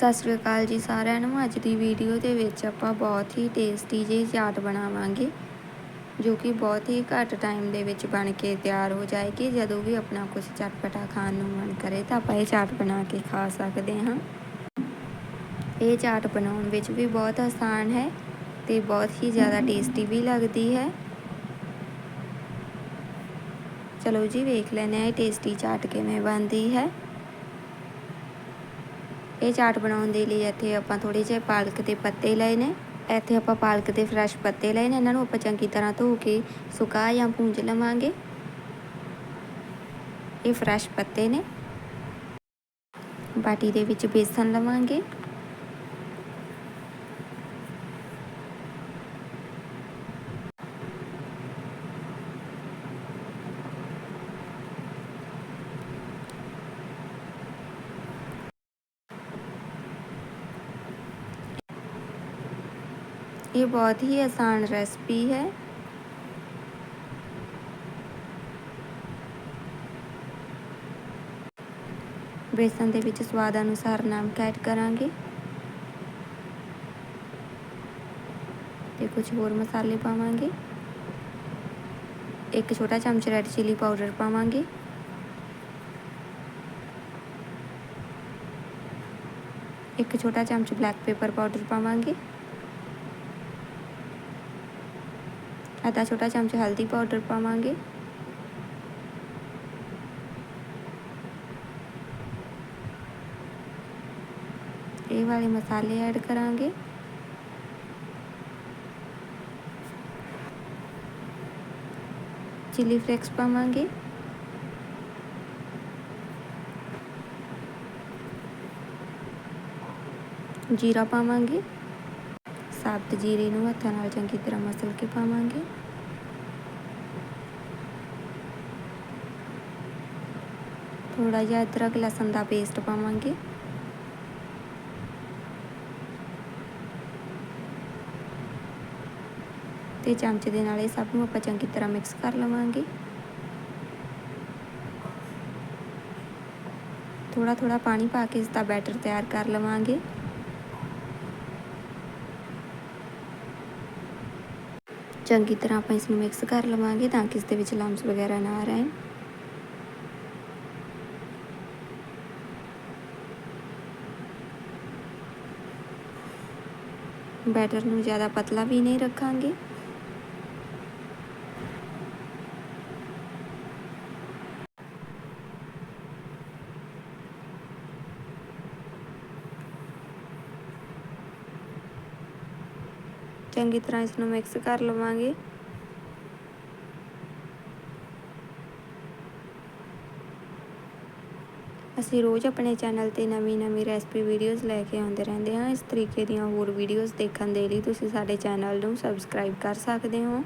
ਸਤਿ ਸ਼੍ਰੀ ਅਕਾਲ ਜੀ ਸਾਰਿਆਂ ਨੂੰ। ਅੱਜ ਦੀ ਵੀਡੀਓ ਦੇ ਵਿੱਚ ਆਪਾਂ ਬਹੁਤ ਹੀ ਟੇਸਟੀ ਜਿਹੀ ਚਾਟ ਬਣਾਵਾਂਗੇ, ਜੋ ਕਿ ਬਹੁਤ ਹੀ ਘੱਟ ਟਾਈਮ ਦੇ ਵਿੱਚ ਬਣ ਕੇ ਤਿਆਰ ਹੋ ਜਾਏਗੀ। ਜਦੋਂ ਵੀ ਆਪਣਾ ਕੁਝ ਚਟਪਟਾ ਖਾਣ ਨੂੰ ਮਨ ਕਰੇ ਤਾਂ ਆਪਾਂ ਇਹ ਚਾਟ ਬਣਾ ਕੇ ਖਾ ਸਕਦੇ ਹਾਂ। ਇਹ ਚਾਟ ਬਣਾਉਣ ਵਿੱਚ ਵੀ ਬਹੁਤ ਆਸਾਨ ਹੈ ਤੇ ਬਹੁਤ ਹੀ ਜ਼ਿਆਦਾ ਟੇਸਟੀ ਵੀ ਲੱਗਦੀ ਹੈ। ਚਲੋ ਜੀ, ਵੇਖ ਲੈਂਦੇ ਹਾਂ ਇਹ ਟੇਸਟੀ ਚਾਟ ਕਿਵੇਂ ਬਣਦੀ ਹੈ। ਇਹ ਚਾਟ ਬਣਾਉਣ ਦੇ ਲਈ ਇੱਥੇ ਆਪਾਂ ਥੋੜੇ ਜਿਹੇ ਪਾਲਕ ਦੇ ਪੱਤੇ ਲਏ ਨੇ। ਇੱਥੇ ਆਪਾਂ ਪਾਲਕ ਦੇ ਫਰੈਸ਼ ਪੱਤੇ ਲਏ ਨੇ। ਇਹਨਾਂ ਨੂੰ ਆਪਾਂ ਚੰਗੀ ਤਰ੍ਹਾਂ ਧੋ ਕੇ ਸੁਕਾ ਜਾਂ ਪੂੰਝ ਲਵਾਂਗੇ। ਇਹ ਫਰੈਸ਼ ਪੱਤੇ ਨੇ। ਬਾਟੀ ਦੇ ਵਿੱਚ ਬੇਸਨ ਲਵਾਂਗੇ। ਇਹ ਬਹੁਤ ਹੀ ਆਸਾਨ ਰੈਸਪੀ ਹੈ ਬੇਸਨ ਦੇ ਵਿੱਚ ਸਵਾਦ ਅਨੁਸਾਰ ਨਮਕ ਐਡ ਕਰਾਂਗੇ ਤੇ ਕੁਝ ਹੋਰ ਮਸਾਲੇ ਪਾਵਾਂਗੇ ਇੱਕ ਛੋਟਾ ਚਮਚ ਰੈਡ ਚਿਲੀ ਪਾਊਡਰ ਪਾਵਾਂਗੇ ਇੱਕ ਛੋਟਾ ਚਮਚ ਬਲੈਕ ਪੇਪਰ ਪਾਊਡਰ ਪਾਵਾਂਗੇ ਅੱਧਾ ਛੋਟਾ ਚਮਚ ਹਲਦੀ ਪਾਊਡਰ ਪਾਵਾਂਗੇ ਇਹ ਵਾਲੇ ਮਸਾਲੇ ਐਡ ਕਰਾਂਗੇ ਚਿਲੀ ਫਲੇਕਸ ਪਾਵਾਂਗੇ ਜੀਰਾ ਪਾਵਾਂਗੇ ਸਾਬਤ ਜੀਰੇ ਨੂੰ ਹੱਥਾਂ ਨਾਲ ਚੰਗੀ ਤਰ੍ਹਾਂ ਮਸਲ ਕੇ ਪਾਵਾਂਗੇ ਥੋੜਾ ਜਿਹਾ ਅਦਰਕ, ਲਸਣ ਦਾ ਪੇਸਟ ਪਾਵਾਂਗੇ। ਤੇ ਚਮਚੇ ਦੇ ਨਾਲ ਇਹ ਸਭ ਨੂੰ ਆਪਾਂ ਚੰਗੀ ਤਰ੍ਹਾਂ ਮਿਕਸ ਕਰ ਲਵਾਂਗੇ। ਥੋੜਾ ਥੋੜਾ ਪਾਣੀ ਪਾ ਕੇ ਇਸ ਦਾ ਬੈਟਰ ਤਿਆਰ ਕਰ ਲਵਾਂਗੇ। ਚੰਗੀ ਤਰ੍ਹਾਂ ਆਪਾਂ ਇਸ ਨੂੰ ਮਿਕਸ ਕਰ ਲਵਾਂਗੇ ਤਾਂ ਕਿ ਇਸ ਦੇ ਵਿੱਚ ਲੰਮਸ ਵਗੈਰਾ ਨਾ ਰਹਿਣ। ਬੈਟਰ ਨੂੰ ਜ਼ਿਆਦਾ ਪਤਲਾ ਵੀ ਨਹੀਂ ਰੱਖਾਂਗੇ ਚੰਗੀ ਤਰ੍ਹਾਂ ਇਸ ਨੂੰ ਮਿਕਸ ਕਰ ਲਵਾਂਗੇ ਅਸੀਂ ਰੋਜ਼ ਆਪਣੇ ਚੈਨਲ ਤੇ ਨਵੀਂ ਨਵੀਂ ਰੈਸਪੀ ਵੀਡੀਓਜ਼ ਲੈ ਕੇ ਆਉਂਦੇ ਰਹਿੰਦੇ ਹਾਂ। ਇਸ ਤਰੀਕੇ ਦੀਆਂ ਹੋਰ ਵੀਡੀਓਜ਼ ਦੇਖਣ ਦੇ ਲਈ ਤੁਸੀਂ ਸਾਡੇ ਚੈਨਲ ਨੂੰ ਸਬਸਕ੍ਰਾਈਬ ਕਰ ਸਕਦੇ ਹੋ।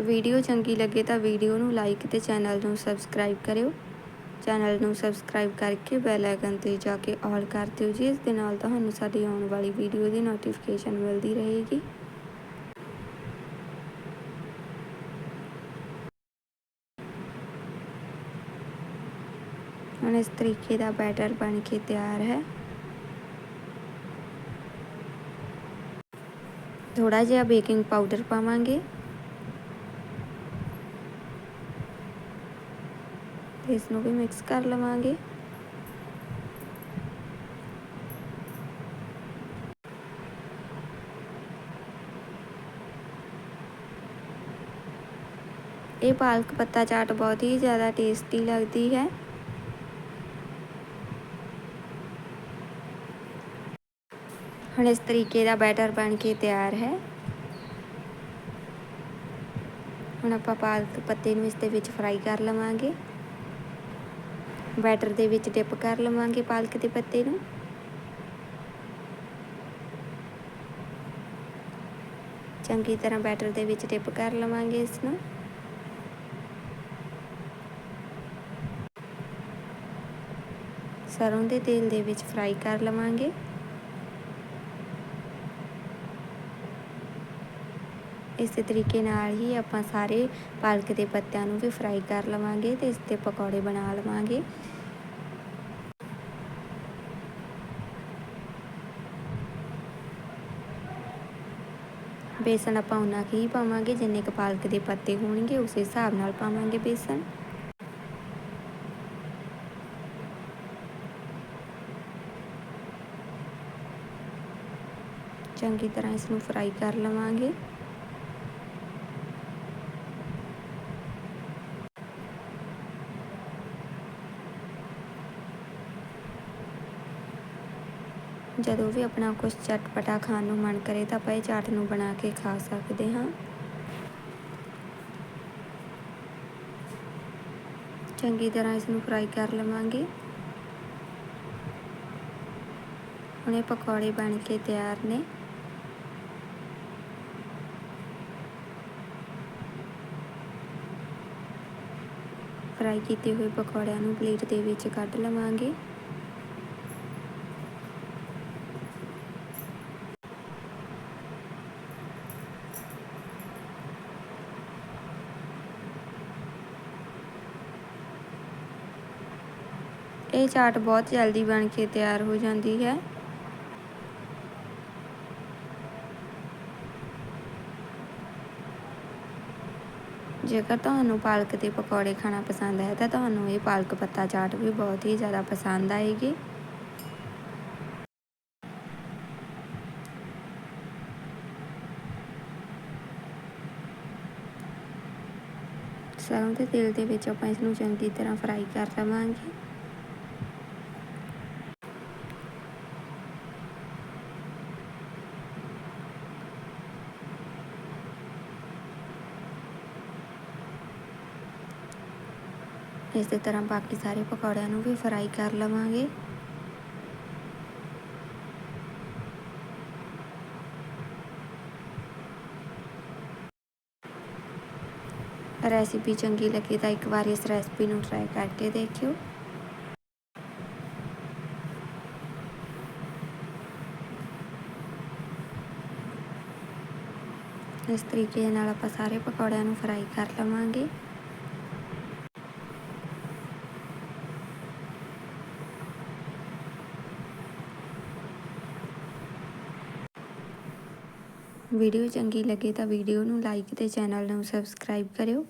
ਵੀਡੀਓ ਚੰਗੀ ਲੱਗੇ ਤਾਂ ਵੀਡੀਓ ਨੂੰ ਲਾਈਕ ਤੇ ਚੈਨਲ ਨੂੰ ਸਬਸਕ੍ਰਾਈਬ ਕਰਿਓ। ਚੈਨਲ ਨੂੰ ਸਬਸਕ੍ਰਾਈਬ ਕਰਕੇ ਬੈਲ ਆਈਕਨ ਤੇ ਜਾ ਕੇ ਆਲ ਕਰ ਦਿਓ ਜੀ। ਇਸ ਦੇ ਨਾਲ ਤੁਹਾਨੂੰ ਸਾਡੀ ਆਉਣ ਵਾਲੀ ਵੀਡੀਓ ਦੀ ਨੋਟੀਫਿਕੇਸ਼ਨ ਮਿਲਦੀ ਰਹੇਗੀ। ਹੁਣ ਇਸ ਤਰੀਕੇ ਦਾ ਬੈਟਰ ਬਣ ਕੇ ਤਿਆਰ ਹੈ। ਥੋੜਾ ਜਿਹਾ ਬੇਕਿੰਗ ਪਾਊਡਰ ਪਾਵਾਂਗੇ ਤੇ ਇਸ ਨੂੰ ਵੀ ਮਿਕਸ ਕਰ ਲਵਾਂਗੇ। ਇਹ ਪਾਲਕ ਪੱਤਾ ਚਾਟ ਬਹੁਤ ਹੀ ਜ਼ਿਆਦਾ ਟੇਸਟੀ ਲੱਗਦੀ ਹੈ। ਹੁਣ ਇਸ ਤਰੀਕੇ ਦਾ ਬੈਟਰ ਬਣ ਕੇ ਤਿਆਰ ਹੈ। ਹੁਣ ਆਪਾਂ ਪਾਲਕ ਪੱਤੇ ਨੂੰ ਇਸ ਦੇ ਵਿੱਚ ਫਰਾਈ ਕਰ ਲਵਾਂਗੇ। ਬੈਟਰ ਦੇ ਵਿੱਚ ਡਿਪ ਕਰ ਲਵਾਂਗੇ ਪਾਲਕ ਦੇ ਪੱਤੇ ਨੂੰ। ਚੰਗੀ ਤਰ੍ਹਾਂ ਬੈਟਰ ਦੇ ਵਿੱਚ ਡਿਪ ਕਰ ਲਵਾਂਗੇ ਇਸ ਨੂੰ। ਸਰੋਂ ਦੇ ਤੇਲ ਦੇ ਵਿੱਚ ਫਰਾਈ ਕਰ ਲਵਾਂਗੇ। ਇਸੇ ਤਰੀਕੇ ਨਾਲ ਹੀ ਆਪਾਂ ਸਾਰੇ ਪਾਲਕ ਦੇ ਪੱਤਿਆਂ ਨੂੰ ਵੀ ਫਰਾਈ ਕਰ ਲਵਾਂਗੇ ਤੇ ਇਸ ਤੇ ਪਕੌੜੇ ਬਣਾ ਲਵਾਂਗੇ। ਬੇਸਣ ਆਪਾਂ ਉਨਾ ਕੁ ਹੀ ਪਾਵਾਂਗੇ, ਜਿੰਨੇ ਕੁ ਪਾਲਕ ਦੇ ਪੱਤੇ ਹੋਣਗੇ, ਉਸ ਹਿਸਾਬ ਨਾਲ ਪਾਵਾਂਗੇ ਬੇਸਣ ਚੰਗੀ ਤਰ੍ਹਾਂ ਇਸ ਨੂੰ ਫਰਾਈ ਕਰ ਲਵਾਂਗੇ। ਜਦੋਂ ਵੀ ਆਪਣਾ ਕੁਝ ਚਟਪਟਾ ਖਾਣ ਨੂੰ ਮਨ ਕਰੇ ਤਾਂ ਆਪਾਂ ਇਹ ਚਾਟ ਨੂੰ ਬਣਾ ਕੇ ਖਾ ਸਕਦੇ ਹਾਂ। ਚੰਗੀ ਤਰ੍ਹਾਂ ਇਸ ਨੂੰ ਫਰਾਈ ਕਰ ਲਵਾਂਗੇ। ਹੁਣ ਇਹ ਪਕੌੜੇ ਬਣ ਕੇ ਤਿਆਰ ਨੇ। ਫਰਾਈ ਕੀਤੇ ਹੋਏ ਪਕੌੜਿਆਂ ਨੂੰ ਪਲੇਟ ਦੇ ਵਿੱਚ ਕੱਢ ਲਵਾਂਗੇ। ਇਹ ਚਾਟ ਬਹੁਤ ਜਲਦੀ ਬਣ ਕੇ ਤਿਆਰ ਹੋ ਜਾਂਦੀ ਹੈ। ਜੇਕਰ ਤੁਹਾਨੂੰ ਪਾਲਕ ਦੇ ਪਕੌੜੇ ਖਾਣਾ ਪਸੰਦ ਹੈ, ਤਾਂ ਤੁਹਾਨੂੰ ਇਹ ਪਾਲਕ ਪੱਤਾ ਚਾਟ ਵੀ ਬਹੁਤ ਹੀ ਜ਼ਿਆਦਾ ਪਸੰਦ ਆਏਗੀ। ਸਰੋਂ ਦੇ ਤੇਲ ਦੇ ਵਿੱਚ ਆਪਾਂ ਇਸ ਨੂੰ ਚੰਗੀ ਤਰ੍ਹਾਂ ਫਰਾਈ ਕਰ ਲਵਾਂਗੇ। ਇਸੇ ਤਰ੍ਹਾਂ ਬਾਕੀ ਸਾਰੇ ਪਕੌੜਿਆਂ ਨੂੰ ਵੀ ਫਰਾਈ ਕਰ ਲਵਾਂਗੇ। ਰੈਸਿਪੀ ਚੰਗੀ ਲੱਗੀ ਤਾਂ ਇੱਕ ਵਾਰ ਇਸ ਰੈਸਿਪੀ ਨੂੰ ਟਰਾਈ ਕਰਕੇ ਦੇਖਿਓ। ਇਸ ਤਰੀਕੇ ਨਾਲ ਆਪਾਂ ਸਾਰੇ ਪਕੌੜਿਆਂ ਨੂੰ ਫਰਾਈ ਕਰ ਲਵਾਂਗੇ। ਵੀਡੀਓ ਚੰਗੀ ਲੱਗੇ ਤਾਂ ਵੀਡੀਓ ਨੂੰ ਲਾਈਕ ਤੇ ਚੈਨਲ ਨੂੰ ਸਬਸਕ੍ਰਾਈਬ ਕਰਿਓ।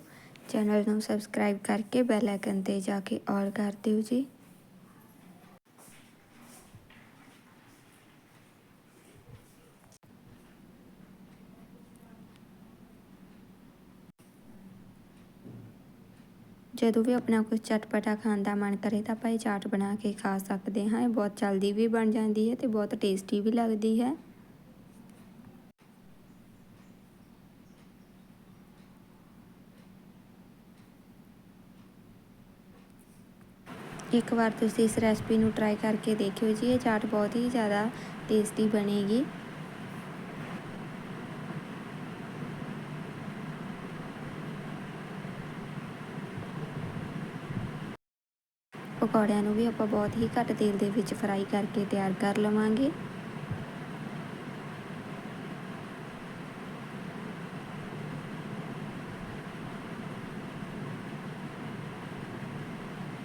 ਚੈਨਲ ਨੂੰ ਸਬਸਕ੍ਰਾਈਬ ਕਰਕੇ ਬੈਲ ਆਈਕਨ ਤੇ ਜਾ ਕੇ ਆਲ ਕਰ ਦਿਓ ਜੀ। ਜਦੋਂ ਵੀ ਆਪਣਾ ਕੁਝ ਚਟਪਟਾ ਖਾਣ ਦਾ ਮਨ ਕਰੇ ਤਾਂ ਆਪਾਂ ਇਹ ਚਾਟ ਬਣਾ ਕੇ ਖਾ ਸਕਦੇ ਹਾਂ। ਇਹ ਬਹੁਤ ਜਲਦੀ ਵੀ ਬਣ ਜਾਂਦੀ ਹੈ ਤੇ ਬਹੁਤ ਟੇਸਟੀ ਵੀ ਲੱਗਦੀ ਹੈ। ਇੱਕ ਵਾਰ ਤੁਸੀਂ ਇਸ ਰੈਸਪੀ ਨੂੰ ਟਰਾਈ ਕਰਕੇ ਦੇਖਿਓ ਜੀ, ਇਹ ਚਾਟ ਬਹੁਤ ਹੀ ਜ਼ਿਆਦਾ ਟੇਸਟੀ ਬਣੇਗੀ। ਪਕੌੜਿਆਂ ਨੂੰ ਵੀ ਆਪਾਂ ਬਹੁਤ ਹੀ ਘੱਟ ਤੇਲ ਦੇ ਵਿੱਚ ਫਰਾਈ ਕਰਕੇ ਤਿਆਰ ਕਰ ਲਵਾਂਗੇ।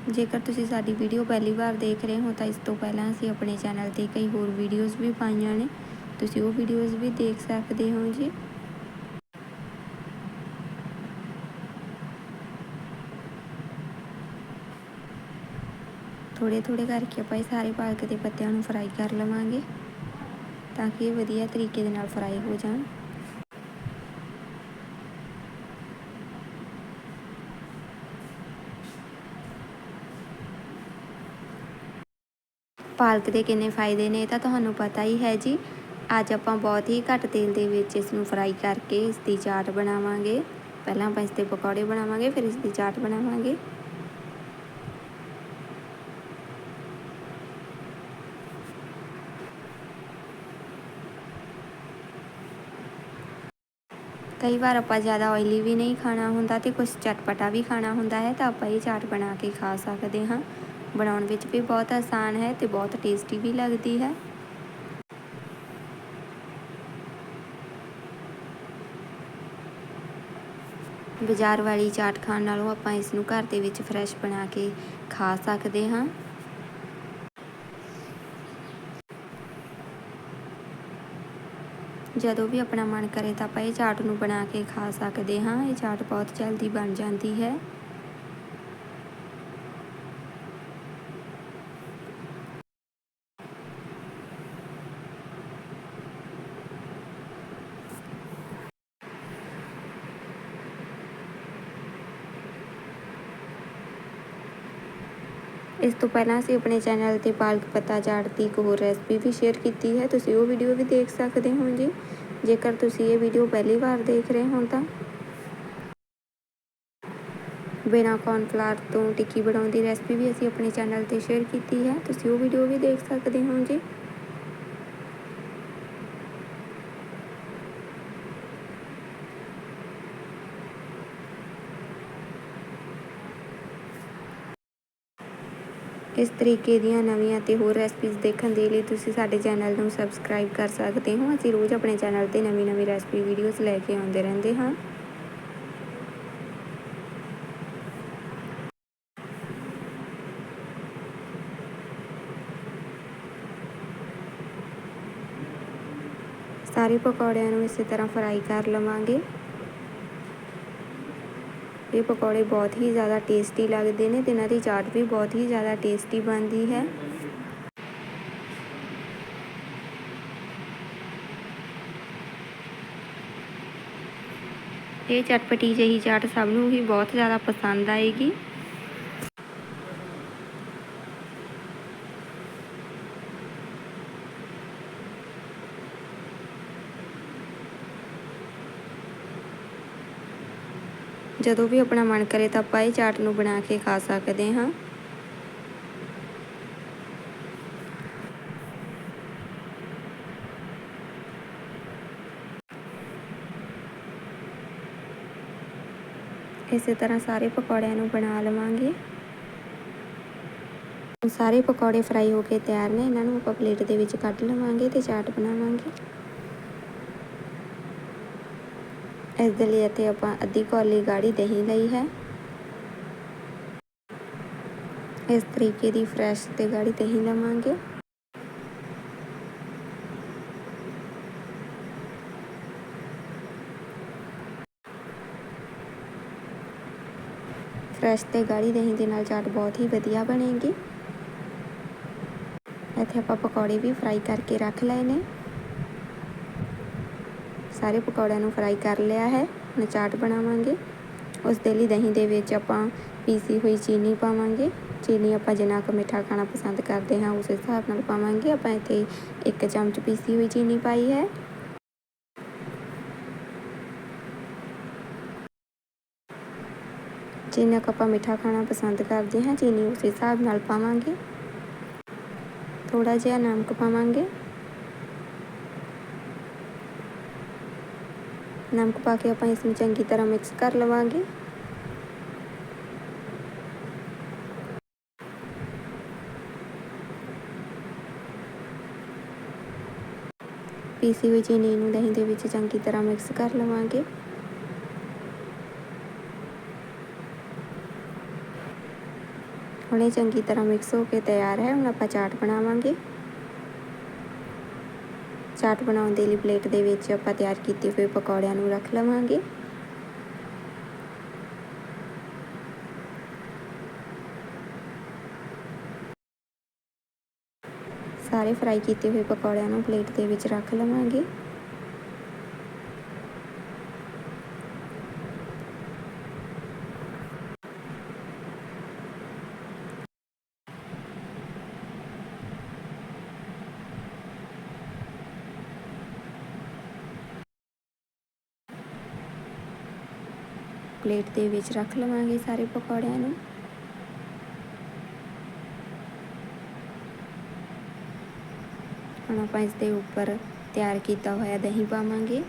ਜੇਕਰ ਤੁਸੀਂ ਸਾਡੀ ਵੀਡੀਓ ਪਹਿਲੀ ਵਾਰ ਦੇਖ ਰਹੇ ਹੋ ਤਾਂ ਇਸ ਤੋਂ ਪਹਿਲਾਂ ਅਸੀਂ ਆਪਣੇ ਚੈਨਲ ਤੇ ਕਈ ਹੋਰ ਵੀਡੀਓਜ਼ ਵੀ ਪਾਈਆਂ ਨੇ। ਤੁਸੀਂ ਉਹ ਵੀਡੀਓਜ਼ ਵੀ ਦੇਖ ਸਕਦੇ ਹੋ ਜੀ। ਥੋੜੇ ਥੋੜੇ ਕਰਕੇ ਆਪਾਂ ਇਹ ਸਾਰੇ ਪਾਲਕ ਦੇ ਪੱਤਿਆਂ ਨੂੰ ਫਰਾਈ ਕਰ ਲਵਾਂਗੇ ਤਾਂ ਕਿ ਇਹ ਵਧੀਆ ਤਰੀਕੇ ਦੇ ਨਾਲ ਫਰਾਈ ਹੋ ਜਾਣ। ਪਾਲਕ ਦੇ ਕਿੰਨੇ ਫਾਇਦੇ ਨੇ ਇਹ ਤਾਂ ਤੁਹਾਨੂੰ ਪਤਾ ਹੀ ਹੈ ਜੀ। ਅੱਜ ਆਪਾਂ ਬਹੁਤ ਹੀ ਘੱਟ ਤੇਲ ਦੇ ਵਿੱਚ ਇਸ ਨੂੰ ਫਰਾਈ ਕਰਕੇ ਇਸ ਦੀ ਚਾਟ ਬਣਾਵਾਂਗੇ। ਪਹਿਲਾਂ ਆਪਾਂ ਇਸ ਦੇ ਪਕੌੜੇ ਬਣਾਵਾਂਗੇ, ਫਿਰ ਇਸ ਦੀ ਚਾਟ ਬਣਾਵਾਂਗੇ। ਕਈ ਵਾਰ ਆਪਾਂ ਜ਼ਿਆਦਾ ਆਇਲੀ ਵੀ ਨਹੀਂ ਖਾਣਾ ਹੁੰਦਾ ਤੇ ਕੁਝ ਚਟਪਟਾ ਵੀ ਖਾਣਾ ਹੁੰਦਾ ਹੈ ਤਾਂ ਆਪਾਂ ਇਹ ਚਾਟ ਬਣਾ ਕੇ ਖਾ ਸਕਦੇ ਹਾਂ। ਬਣਾਉਣ ਵਿੱਚ ਵੀ ਬਹੁਤ ਆਸਾਨ ਹੈ ਤੇ ਬਹੁਤ ਟੇਸਟੀ ਵੀ ਲੱਗਦੀ ਹੈ। ਬਾਜ਼ਾਰ ਵਾਲੀ ਚਾਟ ਖਾਣ ਨਾਲੋਂ ਆਪਾਂ ਇਸ ਨੂੰ ਘਰ ਦੇ ਵਿੱਚ ਫਰੈਸ਼ ਬਣਾ ਕੇ ਖਾ ਸਕਦੇ ਹਾਂ। ਜਦੋਂ ਵੀ ਆਪਣਾ ਮਨ ਕਰੇ ਤਾਂ ਆਪਾਂ ਇਹ ਚਾਟ ਨੂੰ ਬਣਾ ਕੇ ਖਾ ਸਕਦੇ ਹਾਂ। ਇਹ ਚਾਟ ਬਹੁਤ ਜਲਦੀ ਬਣ ਜਾਂਦੀ ਹੈ। ਇਸ ਤੋਂ ਪਹਿਲਾਂ ਅਸੀਂ ਆਪਣੇ ਚੈਨਲ ਤੇ ਪਾਲਕ ਪੱਤਾ ਚਾਟ ਦੀ ਇੱਕ ਹੋਰ ਰੈਸਪੀ ਵੀ ਸ਼ੇਅਰ ਕੀਤੀ ਹੈ। ਤੁਸੀਂ ਉਹ ਵੀਡੀਓ ਵੀ ਦੇਖ ਸਕਦੇ ਹੋ ਜੀ। ਜੇਕਰ ਤੁਸੀਂ ਇਹ ਵੀਡੀਓ ਪਹਿਲੀ ਵਾਰ ਦੇਖ ਰਹੇ ਹੋ ਤਾਂ ਬਿਨਾ ਕੌਰਨਫਲਾਰ ਤੋਂ ਟਿੱਕੀ ਬਣਾਉਣ ਦੀ ਰੈਸਪੀ ਵੀ ਅਸੀਂ ਆਪਣੇ ਚੈਨਲ ਤੇ ਸ਼ੇਅਰ ਕੀਤੀ ਹੈ। ਤੁਸੀਂ ਉਹ ਵੀਡੀਓ ਵੀ ਦੇਖ ਸਕਦੇ ਹੋ ਜੀ। ਇਸ ਤਰੀਕੇ ਦੀਆਂ ਨਵੀਆਂ ਤੇ ਹੋਰ ਰੈਸਪੀਜ਼ ਦੇਖਣ ਦੇ ਲਈ ਤੁਸੀਂ ਸਾਡੇ ਚੈਨਲ ਨੂੰ ਸਬਸਕ੍ਰਾਈਬ ਕਰ ਸਕਦੇ ਹੋ। ਅਸੀਂ ਰੋਜ਼ ਆਪਣੇ ਚੈਨਲ ਤੇ ਨਵੀਂ ਨਵੀਂ ਰੈਸਪੀ ਵੀਡੀਓਜ਼ ਲੈ ਕੇ ਆਉਂਦੇ ਰਹਿੰਦੇ ਹਾਂ। ਸਾਰੇ ਪਕੌੜਿਆਂ ਨੂੰ ਇਸੇ ਤਰ੍ਹਾਂ ਫਰਾਈ ਕਰ ਲਵਾਂਗੇ। ਇਹ ਪਕੌੜੇ ਬਹੁਤ ਹੀ ਜ਼ਿਆਦਾ ਟੇਸਟੀ ਲੱਗਦੇ ਨੇ ਤੇ ਇਹਨਾਂ ਦੀ ਚਾਟ ਵੀ ਬਹੁਤ ਹੀ ਜ਼ਿਆਦਾ ਟੇਸਟੀ ਬਣਦੀ ਹੈ। ਇਹ ਚਟਪਟੀ ਜਿਹੀ ਚਾਟ ਸਭ ਨੂੰ ਹੀ ਬਹੁਤ ਜ਼ਿਆਦਾ ਪਸੰਦ ਆਏਗੀ। ਜਦੋਂ ਵੀ ਆਪਣਾ ਮਨ ਕਰੇ ਤਾਂ ਆਪਾਂ ਇਹ ਚਾਟ ਨੂੰ ਬਣਾ ਕੇ ਖਾ ਸਕਦੇ ਹਾਂ। ਇਸੇ ਤਰ੍ਹਾਂ ਸਾਰੇ ਪਕੌੜਿਆਂ ਨੂੰ ਬਣਾ ਲਵਾਂਗੇ। ਸਾਰੇ ਪਕੌੜੇ ਫਰਾਈ ਹੋ ਕੇ ਤਿਆਰ ਨੇ, ਇਹਨਾਂ ਨੂੰ ਆਪਾਂ ਪਲੇਟ ਦੇ ਵਿੱਚ ਕੱਢ ਲਵਾਂਗੇ ਤੇ ਚਾਟ ਬਣਾਵਾਂਗੇ। ਇਸ ਦੇ ਲਈ ਇੱਥੇ ਆਪਾਂ ਅੱਧੀ ਕੌਲੀ ਗਾੜੀ ਦਹੀਂ ਲਈ ਹੈ। ਇਸ ਤਰੀਕੇ ਦੀ ਫਰੈਸ਼ ਤੇ ਗਾੜੀ ਦਹੀਂ ਲਵਾਂਗੇ। ਫਰੈਸ਼ ਤੇ ਗਾੜੀ ਦਹੀਂ ਦੇ ਨਾਲ ਚਾਟ ਬਹੁਤ ਹੀ ਵਧੀਆ ਬਣੇਗੀ। ਇੱਥੇ ਆਪਾਂ ਪਕੌੜੇ ਵੀ ਫਰਾਈ ਕਰਕੇ ਰੱਖ ਲਏ ਨੇ। ਸਾਰੇ ਪਕੌੜਿਆਂ ਨੂੰ ਫਰਾਈ ਕਰ ਲਿਆ ਹੈ। ਹੁਣ ਚਾਟ ਬਣਾਵਾਂਗੇ। ਉਸ ਦੇ ਲਈ ਦਹੀਂ ਦੇ ਵਿੱਚ ਆਪਾਂ ਪੀਸੀ ਹੋਈ ਚੀਨੀ ਪਾਵਾਂਗੇ। ਚੀਨੀ ਆਪਾਂ ਜਿੰਨਾ ਕੁ ਮਿੱਠਾ ਖਾਣਾ ਪਸੰਦ ਕਰਦੇ ਹਾਂ, ਉਸ ਹਿਸਾਬ ਨਾਲ ਪਾਵਾਂਗੇ। ਆਪਾਂ ਇੱਥੇ ਇੱਕ ਚਮਚ ਪੀਸੀ ਹੋਈ ਚੀਨੀ ਪਾਈ ਹੈ। ਜਿੰਨਾ ਕੁ ਆਪਾਂ ਮਿੱਠਾ ਖਾਣਾ ਪਸੰਦ ਕਰਦੇ ਹਾਂ, ਚੀਨੀ ਉਸ ਹਿਸਾਬ ਨਾਲ ਪਾਵਾਂਗੇ। ਥੋੜਾ ਜਿਹਾ ਨਮਕ ਪਾਵਾਂਗੇ। ਨਮਕ ਪਾ ਕੇ ਆਪਾਂ ਇਸ ਨੂੰ ਚੰਗੀ ਤਰ੍ਹਾਂ ਮਿਕਸ ਕਰ ਲਵਾਂਗੇ। ਪੀਸੀ ਹੋਈ ਚੀਨੀ ਨੂੰ ਦਹੀਂ ਦੇ ਵਿੱਚ ਚੰਗੀ ਤਰ੍ਹਾਂ ਮਿਕਸ ਕਰ ਲਵਾਂਗੇ। ਹੁਣ ਇਹ ਚੰਗੀ ਤਰ੍ਹਾਂ ਮਿਕਸ ਹੋ ਕੇ ਤਿਆਰ ਹੈ, ਹੁਣ ਆਪਾਂ ਚਾਟ ਬਣਾਵਾਂਗੇ। ਚਾਟ ਬਣਾਉਣ ਦੇ ਲਈ ਪਲੇਟ ਦੇ ਵਿੱਚ ਆਪਾਂ ਤਿਆਰ ਕੀਤੇ ਹੋਏ ਪਕੌੜਿਆਂ ਨੂੰ ਰੱਖ ਲਵਾਂਗੇ। ਸਾਰੇ ਫਰਾਈ ਕੀਤੇ ਹੋਏ ਪਕੌੜਿਆਂ ਨੂੰ ਪਲੇਟ ਦੇ ਵਿੱਚ ਰੱਖ ਲਵਾਂਗੇ। ਪਲੇਟ ਦੇ ਵਿੱਚ ਰੱਖ ਲਵਾਂਗੇ ਸਾਰੇ ਪਕੌੜਿਆਂ ਨੂੰ। ਹੁਣ ਆਪਾਂ ਇਸ ਦੇ ਉੱਪਰ ਤਿਆਰ ਕੀਤਾ ਹੋਇਆ ਦਹੀਂ ਪਾਵਾਂਗੇ।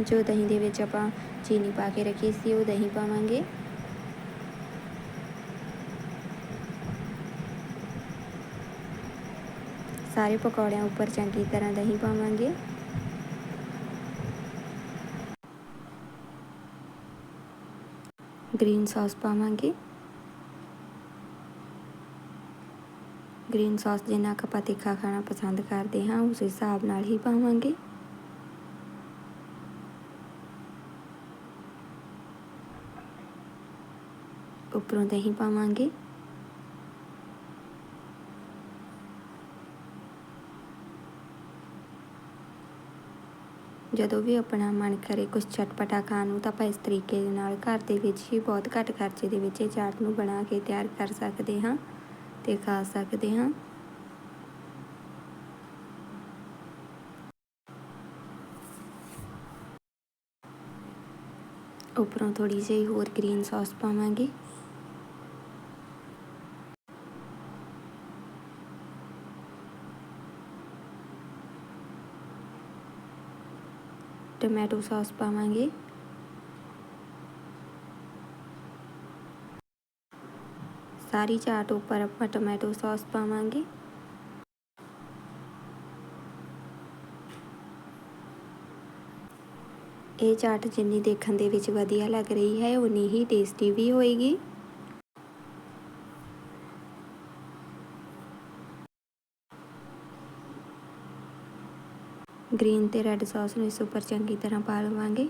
ਜੋ ਦਹੀਂ ਦੇ ਵਿੱਚ ਆਪਾਂ ਚੀਨੀ ਪਾ ਕੇ ਰੱਖੀ ਸੀ, ਉਹ ਦਹੀਂ ਪਾਵਾਂਗੇ। ਸਾਰੇ ਪਕੌੜਿਆਂ ਉੱਪਰ ਚੰਗੀ ਤਰ੍ਹਾਂ ਦਹੀਂ ਪਾਵਾਂਗੇ। ਗ੍ਰੀਨ ਸੌਸ ਪਾਵਾਂਗੇ। ਗ੍ਰੀਨ ਸੌਸ ਜਿੰਨਾ ਕੁ ਆਪਾਂ ਤਿੱਖਾ ਖਾਣਾ ਪਸੰਦ ਕਰਦੇ ਹਾਂ, ਉਸ ਹਿਸਾਬ ਨਾਲ ਹੀ ਪਾਵਾਂਗੇ। ਉੱਪਰੋਂ ਦਹੀਂ ਪਾਵਾਂਗੇ। ਜਦੋਂ ਵੀ ਆਪਣਾ ਮਨ ਕਰੇ ਕੁਝ ਚਟਪਟਾ ਖਾਣ ਨੂੰ, ਤਾਂ ਆਪਾਂ ਇਸ ਤਰੀਕੇ ਦੇ ਨਾਲ ਘਰ ਦੇ ਵਿੱਚ ਹੀ ਬਹੁਤ ਘੱਟ ਖਰਚੇ ਦੇ ਵਿੱਚ ਇਹ ਚਾਟ ਨੂੰ ਬਣਾ ਕੇ ਤਿਆਰ ਕਰ ਸਕਦੇ ਹਾਂ ਤੇ ਖਾ ਸਕਦੇ ਹਾਂ। ਉੱਪਰੋਂ ਥੋੜੀ ਜਿਹੀ ਹੋਰ ਗ੍ਰੀਨ ਸੌਸ ਪਾਵਾਂਗੇ। ਟੋਮੈਟੋ ਸੌਸ ਪਾਵਾਂਗੇ। ਸਾਰੀ ਚਾਟ ਉੱਪਰ ਆਪਾਂ ਟੋਮੈਟੋ ਸੌਸ ਪਾਵਾਂਗੇ। ਇਹ ਚਾਟ ਜਿੰਨੀ ਦੇਖਣ ਦੇ ਵਿੱਚ ਵਧੀਆ ਲੱਗ ਰਹੀ ਹੈ ਉਨੀ ਹੀ ਟੇਸਟੀ ਵੀ ਹੋਏਗੀ। ਗ੍ਰੀਨ ਤੇ ਰੈੱਡ ਸੌਸ ਨੂੰ ਇਸ ਉੱਪਰ ਚੰਗੀ ਤਰ੍ਹਾਂ ਪਾ ਲਵਾਂਗੇ।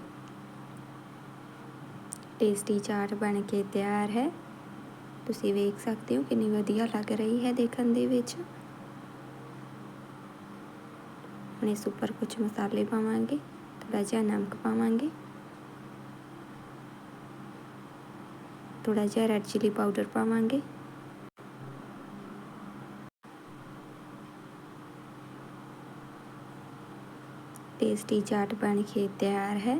ਟੇਸਟੀ ਚਾਟ ਬਣ ਕੇ ਤਿਆਰ ਹੈ। ਤੁਸੀਂ ਵੇਖ ਸਕਦੇ ਹੋ ਕਿੰਨੀ ਵਧੀਆ ਲੱਗ ਰਹੀ ਹੈ ਦੇਖਣ ਦੇ ਵਿੱਚ। ਹੁਣ ਇਸ ਉੱਪਰ ਕੁਝ ਮਸਾਲੇ ਪਾਵਾਂਗੇ ਥੋੜਾ ਜਿਹਾ ਨਮਕ ਪਾਵਾਂਗੇ। ਥੋੜਾ ਜਿਹਾ ਰੈੱਡ ਚਿਲੀ ਪਾਊਡਰ ਪਾਵਾਂਗੇ। ਟੇਸਟੀ ਚਾਟ ਬਣ ਕੇ ਤਿਆਰ ਹੈ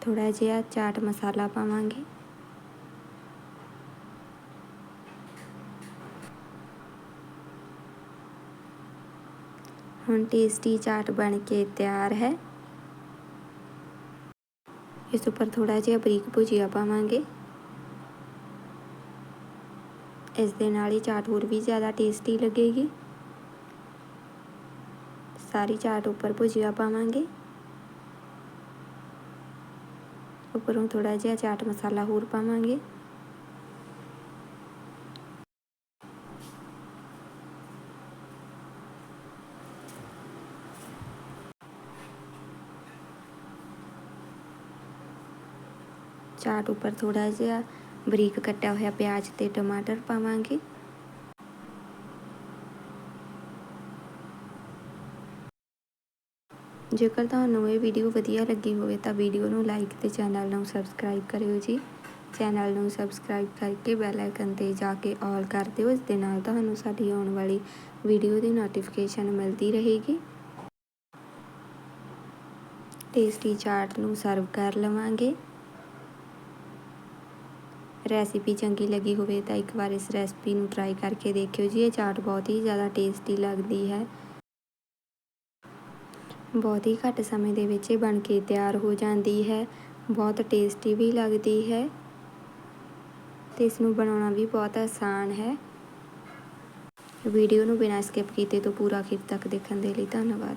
ਥੋੜਾ ਜਿਹਾ ਚਾਟ ਮਸਾਲਾ ਪਾਵਾਂਗੇ ਹੁਣ ਟੇਸਟੀ ਚਾਟ ਬਣ ਕੇ ਤਿਆਰ ਹੈ ਇਸ ਉੱਪਰ ਥੋੜਾ ਜਿਹਾ ਬਰੀਕ ਭੁਜੀਆ ਪਾਵਾਂਗੇ ਇਸ ਦੇ ਨਾਲ ਹੀ ਚਾਟ ਹੋਰ ਵੀ ਜ਼ਿਆਦਾ ਟੇਸਟੀ ਲੱਗੇਗੀ ਸਾਰੀ ਚਾਟ ਉੱਪਰ ਭੁਜੀਆ ਪਾਵਾਂਗੇ। ਉੱਪਰੋਂ ਥੋੜਾ ਜਿਹਾ ਚਾਟ ਮਸਾਲਾ ਹੋਰ ਪਾਵਾਂਗੇ। ਚਾਟ ਉੱਪਰ ਥੋੜਾ ਜਿਹਾ ਬਰੀਕ ਕੱਟਿਆ ਹੋਇਆ ਪਿਆਜ਼ ਤੇ ਟਮਾਟਰ ਪਾਵਾਂਗੇ। ਜੇਕਰ ਤੁਹਾਨੂੰ ਇਹ ਵੀਡੀਓ ਵਧੀਆ ਲੱਗੀ ਹੋਵੇ ਤਾਂ ਵੀਡੀਓ ਨੂੰ ਲਾਈਕ ਤੇ ਚੈਨਲ ਨੂੰ ਸਬਸਕ੍ਰਾਈਬ ਕਰਿਓ ਜੀ। ਚੈਨਲ ਨੂੰ ਸਬਸਕ੍ਰਾਈਬ ਕਰਕੇ ਬੈਲ ਆਈਕਨ ਤੇ ਜਾ ਕੇ ਆਲ ਕਰ ਦਿਓ, ਇਸ ਦੇ ਨਾਲ ਤੁਹਾਨੂੰ ਸਾਡੀ ਆਉਣ ਵਾਲੀ ਵੀਡੀਓ ਦੀ ਨੋਟੀਫਿਕੇਸ਼ਨ ਮਿਲਦੀ ਰਹੇਗੀ। ਟੇਸਟੀ ਚਾਟ ਨੂੰ ਸਰਵ ਕਰ ਲਵਾਂਗੇ। ਰੈਸਿਪੀ ਚੰਗੀ ਲੱਗੀ ਹੋਵੇ ਤਾਂ ਇੱਕ ਵਾਰ ਇਸ ਰੈਸਿਪੀ ਨੂੰ ਟਰਾਈ ਕਰਕੇ ਦੇਖਿਓ ਜੀ, ਇਹ ਚਾਟ ਬਹੁਤ ਹੀ ਜ਼ਿਆਦਾ ਟੇਸਟੀ ਲੱਗਦੀ ਹੈ। ਬਹੁਤ ਹੀ ਘੱਟ ਸਮੇਂ ਦੇ ਵਿੱਚ ਇਹ ਬਣ ਕੇ ਤਿਆਰ ਹੋ ਜਾਂਦੀ ਹੈ। ਬਹੁਤ ਟੇਸਟੀ ਵੀ ਲੱਗਦੀ ਹੈ ਤੇ ਇਸ ਨੂੰ ਬਣਾਉਣਾ ਵੀ ਬਹੁਤ ਆਸਾਨ ਹੈ। ਵੀਡੀਓ ਨੂੰ ਬਿਨਾਂ ਸਕਿਪ ਕੀਤੇ ਤੋਂ ਪੂਰਾ ਅਖੀਰ ਤੱਕ ਦੇਖਣ ਦੇ ਲਈ ਧੰਨਵਾਦ।